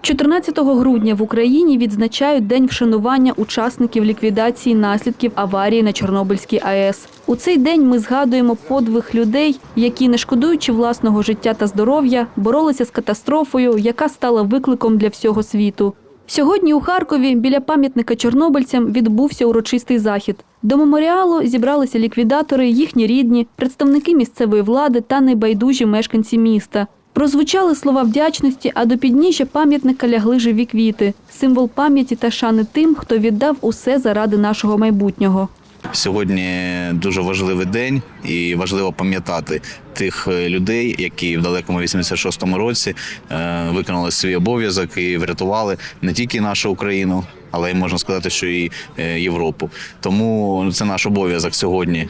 14 грудня в Україні відзначають День вшанування учасників ліквідації наслідків аварії на Чорнобильській АЕС. У цей день ми згадуємо подвиг людей, які, не шкодуючи власного життя та здоров'я, боролися з катастрофою, яка стала викликом для всього світу. Сьогодні у Харкові біля пам'ятника чорнобильцям відбувся урочистий захід. До меморіалу зібралися ліквідатори, їхні рідні, представники місцевої влади та небайдужі мешканці міста. Прозвучали слова вдячності, а до підніжжя пам'ятника лягли живі квіти – символ пам'яті та шани тим, хто віддав усе заради нашого майбутнього. Сьогодні дуже важливий день, і важливо пам'ятати тих е, людей, які в далекому 86-му році е, виконали свій обов'язок і врятували не тільки нашу Україну, але й можна сказати, що і е, Європу. Тому це наш обов'язок сьогодні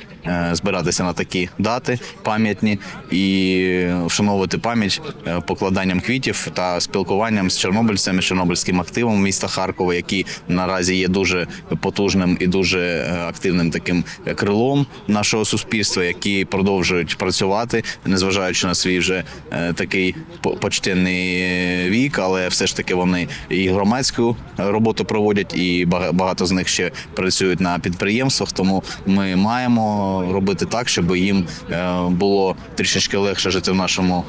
збиратися на такі дати пам'ятні і вшановувати пам'ять покладанням квітів та спілкуванням з чорнобильцями, чорнобильським активом міста Харкова, який наразі є дуже потужним і дуже активним таким крилом нашого суспільства, які продовжують працювати, незважаючи на свій вже е, такий по- почтенний е, вік, але все ж таки вони і громадську роботу проводять, і бага- багато з них ще працюють на підприємствах. Тому ми маємо робити так, щоб їм е, було трішечки легше жити в нашому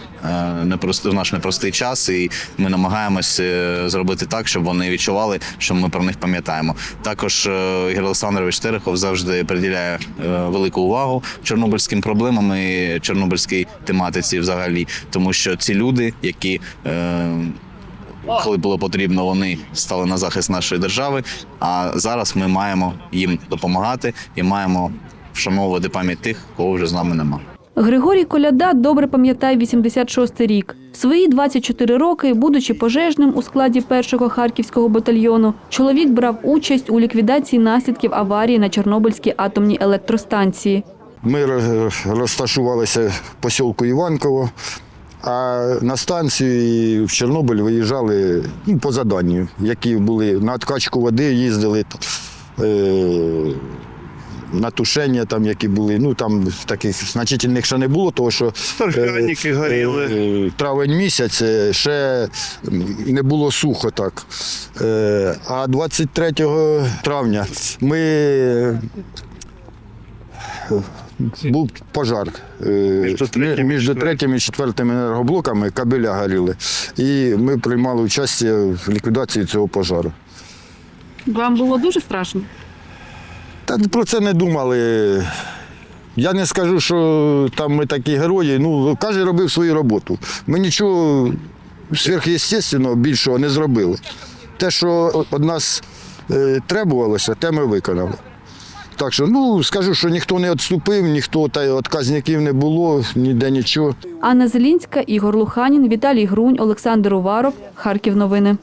в наш непростий час, і ми намагаємось зробити так, щоб вони відчували, що ми про них пам'ятаємо. Також Ігор Олександрович Терехов завжди приділяє велику увагу чорнобильським проблемам і чорнобильській тематиці взагалі, тому що ці люди, які е, коли було потрібно, вони стали на захист нашої держави. А зараз ми маємо їм допомагати і маємо вшановувати пам'ять тих, кого вже з нами нема. Григорій Коляда добре пам'ятає 86-й рік. Свої 24 роки, будучи пожежним у складі першого харківського батальйону, чоловік брав участь у ліквідації наслідків аварії на Чорнобильській атомній електростанції. Ми розташувалися в посілку Іванково, а на станцію в Чорнобиль виїжджали ну, по заданню, які були на откачку води, їздили е, на тушення, там, які були. Ну там таких значительних ще не було, тому що Торфяники горіли. е, травень місяць е, ще не було сухо так. Е, А 23 травня ми був пожар. Е, Між третім і четвертим енергоблоками кабеля горіли. І ми приймали участь в ліквідації цього пожару. Вам було дуже страшно? Та про це не думали. Я не скажу, що там ми такі герої. Ну, кожен робив свою роботу. Ми нічого сверхъестественного більшого не зробили. Те, що від нас е, требувалося, те ми виконали. Так що, ну, скажу, що ніхто не відступив, ніхто та відказників не було, ніде нічого. Анна Зелінська, Ігор Луханін, Віталій Грунь, Олександр Уваров. Харків новини.